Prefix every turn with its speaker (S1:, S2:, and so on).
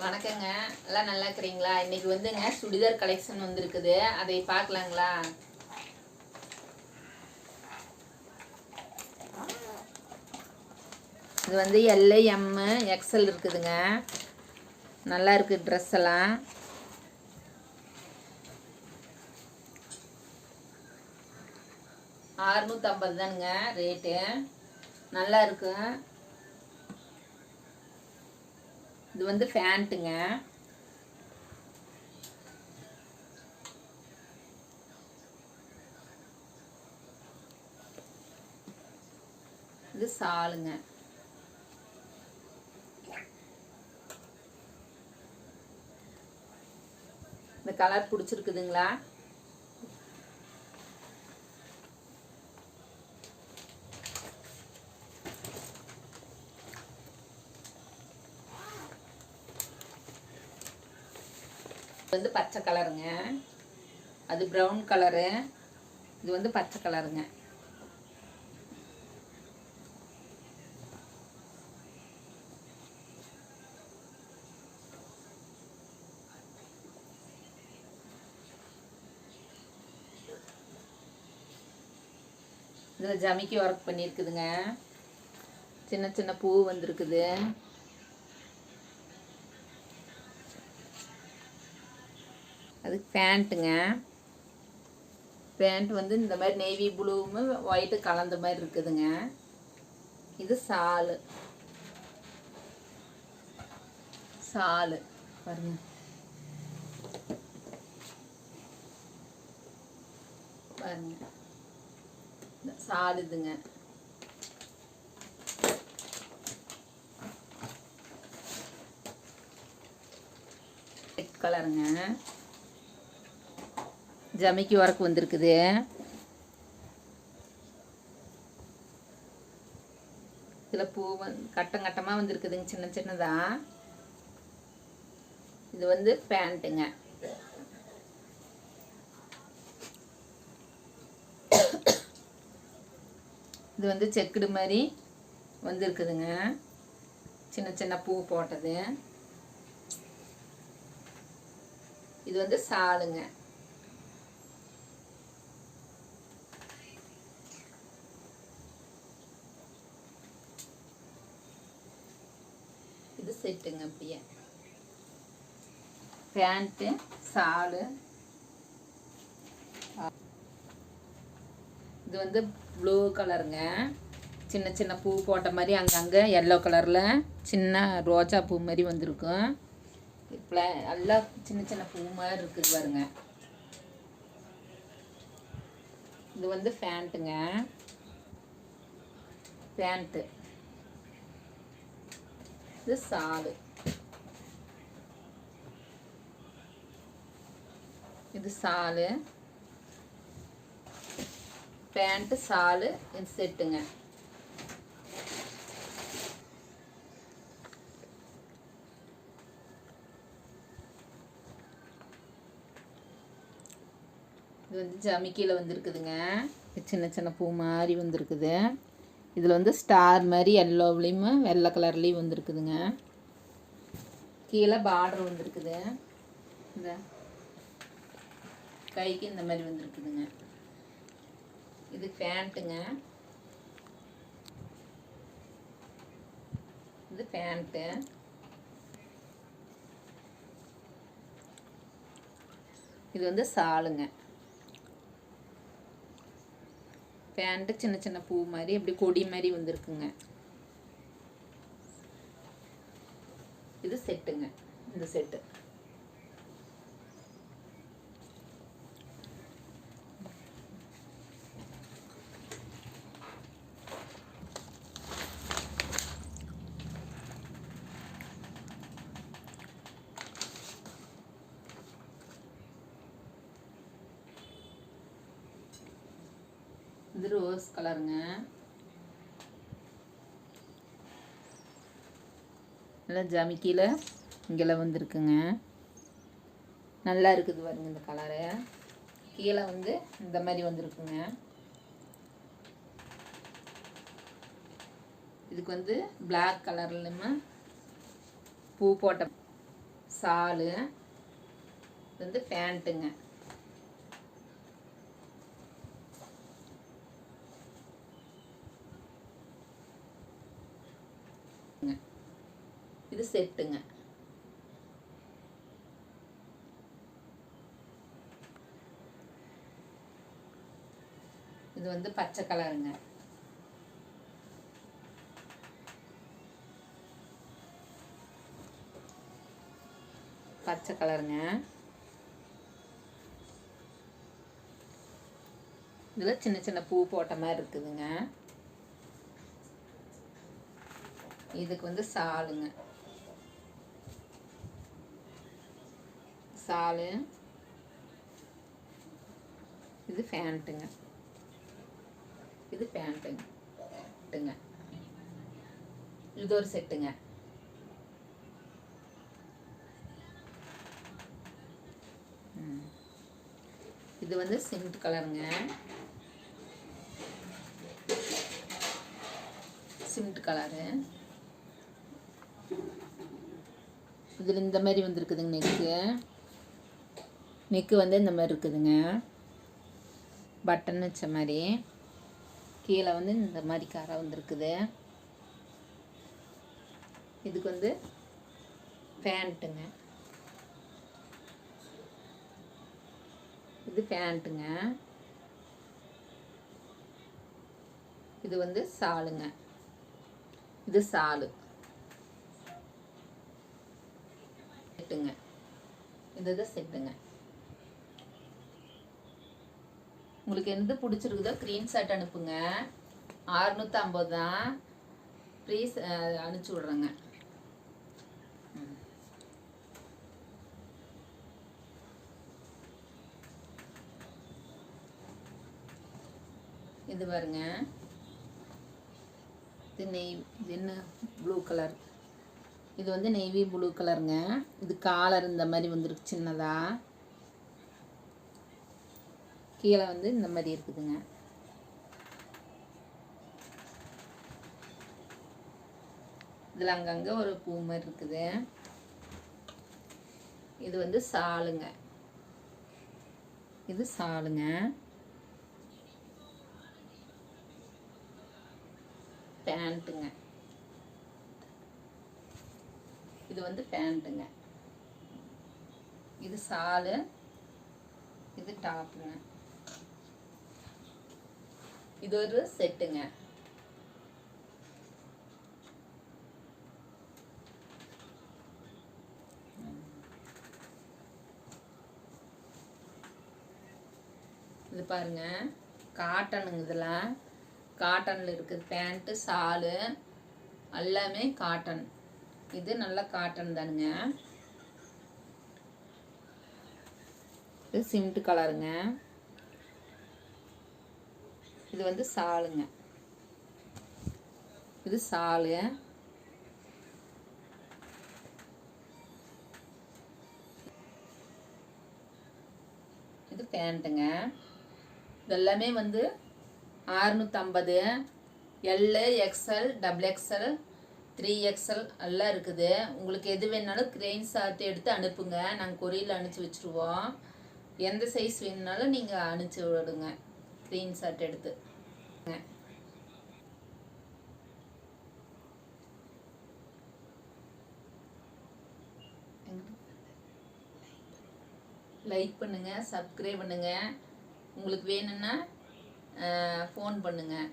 S1: வணக்கங்க. எல்லாம் நல்லா இருக்கிறீங்களா? இன்னைக்கு வந்துங்க சுடிதார் கலெக்ஷன் வந்திருக்குது. அதை பார்க்கலாங்களா? இது வந்து எல்ஐ எம்மு எக்ஸல் இருக்குதுங்க. நல்லா இருக்குது ட்ரெஸ் எல்லாம். அறுநூற்றம்பது தானுங்க ரேட்டு நல்லா இருக்கு. இது வந்து ஃபேண்ட்டுங்க. இது சாலுங்க. இந்த கலர் பிடிச்சிருக்குதுங்களா? வந்து பச்சை கலருங்க. அது ப்ரௌன் கலரு இது வந்து பச்சை கலருங்க. இதில் ஜமிக்கி ஒர்க் பண்ணியிருக்குதுங்க. சின்ன சின்ன பூ வந்திருக்குது. அது பேண்ட்டுங்க. பேண்ட் வந்து இந்த மாதிரி நேவி ப்ளூவும் ஒயிட்டு கலந்த மாதிரி இருக்குதுங்க. இது சாலு. சாலு. பாருங்க. பாருங்க. இந்த சால் இதுங்க. ரெட் கலருங்க ஜமிக்கி வரக்கு வந்திருக்குது. இதில் பூ வந்து கட்டம் கட்டமாக வந்திருக்குதுங்க சின்ன சின்னதாக இது வந்து பேண்ட்டுங்க. இது வந்து செக்குடு மாதிரி வந்திருக்குதுங்க. சின்ன சின்ன பூ போட்டது. இது வந்து சாலுங்க இது செட்டுங்க அப்படியே. பேண்ட்டு சாலு இது வந்து ப்ளூ கலருங்க சின்ன சின்ன பூ போட்ட மாதிரி அங்கங்கே எல்லோ கலரில் சின்ன ரோஜா பூ மாதிரி வந்திருக்கும் இப்போ நல்லா சின்ன சின்ன பூ மாதிரி இருக்குது பாருங்க. இது வந்து ஃபேண்ட்டுங்க பேண்ட்டு இது சாலு இது சாலு. பேண்ட்டு சாலு இது செட்டுங்க. இது வந்து ஜமிக்கியில் வந்திருக்குதுங்க. சின்ன சின்ன பூ மாதிரி வந்திருக்குது. இதில் வந்து ஸ்டார் மாதிரி எல்லோவிலையும் வெள்ளை கலர்லேயும் வந்திருக்குதுங்க. கீழே பார்டர் வந்திருக்குது. இந்த கைக்கு இந்த மாதிரி வந்திருக்குதுங்க. இது ஃபேண்ட்டுங்க இது ஃபேண்ட்டு இது வந்து சாலுங்க. பேண்ட்டு சின்ன சின்ன பூ மாதிரி அப்படி கொடி மாதிரி வந்திருக்குங்க. இது செட்டுங்க இந்த செட்டு இது ரோஸ் கலருங்க. நல்லா ஜமிக்கியில் இங்கெல்லாம் வந்துருக்குங்க. நல்லா இருக்குது பாருங்க இந்த கலரு கீழே வந்து இந்த மாதிரி வந்திருக்குங்க. இதுக்கு வந்து பிளாக் கலர்லையுமே பூ போட்ட சாலு. இது வந்து பேண்ட்டுங்க இது செட்டுங்க. இது வந்து பச்சை கலருங்க. பச்சை கலருங்க. இதில் சின்ன சின்ன பூ போட்ட மாதிரி இருக்குதுங்க. இதுக்கு வந்து சாலுங்க. சாலு. இது ஃபேண்ட்டுங்க. இது பேண்ட்டுங்க இது ஒரு செட்டுங்க. ம். இது வந்து சிமெண்ட் கலருங்க. Cement colour. இதில் இந்த மாதிரி வந்துருக்குதுங்க நெக்கு. நெக்கு வந்து இந்த மாதிரி இருக்குதுங்க. பட்டன் வச்ச மாதிரி. கீழே வந்து இந்த மாதிரி கரை வந்திருக்குது. இதுக்கு வந்து பேண்ட்டுங்க. இது பேண்ட்டுங்க. இது வந்து சாலுங்க. இது சாலு. செட்டுங்க. இது இது செட்டுங்க. உங்களுக்கு எது பிடிச்சிருக்குதோ ஸ்க்ரீன்ஷாட் அனுப்புங்க. அறுநூற்றி ஐம்பது தான் ப்ளீஸ் அனுப்பிச்சி விட்றேங்க. இது பாருங்க. இது நெய் இது என்ன ப்ளூ கலர் இது வந்து நெய்வி ப்ளூ கலருங்க இது காலர் இந்த மாதிரி வந்துருக்கு சின்னதாக கீழே வந்து இந்த மாதிரி இருக்குதுங்க. இதில் அங்கங்கே ஒரு பூ மாதிரி இருக்குது. இது வந்து சாலுங்க. இது சாலுங்க. பேண்ட்டுங்க. இது வந்து பேண்ட்டுங்க. இது சாலு. இது டாப்புங்க. இது ஒரு செட்டுங்க. இது பாருங்க. காட்டனுங்க இதெல்லாம். காட்டனில் இருக்குது பேண்ட்டு சாலு எல்லாமே காட்டன். இது நல்ல காட்டன் தானுங்க. இது சிமெண்ட் கலருங்க. இது வந்து சாலுங்க இது சாலு இது பேண்ட்டுங்க. இதெல்லாமே வந்து அறுநூற்றம்பது L XL double XL three XL எல்லாம் இருக்குது. உங்களுக்கு எது வேணாலும் கிரெயின் சாத்து எடுத்து அனுப்புங்க. நாங்கள் கொரியரில் அனுப்பிச்சி வச்சுருவோம். எந்த சைஸ் வேணுனாலும் நீங்கள் அனுப்பிச்சி விடுங்க. க்ரீன் ஷாட் எடுத்து. லைக் பண்ணுங்கள் சப்ஸ்கிரைப் பண்ணுங்கள் உங்களுக்கு வேணும்னா ஃபோன் பண்ணுங்கள்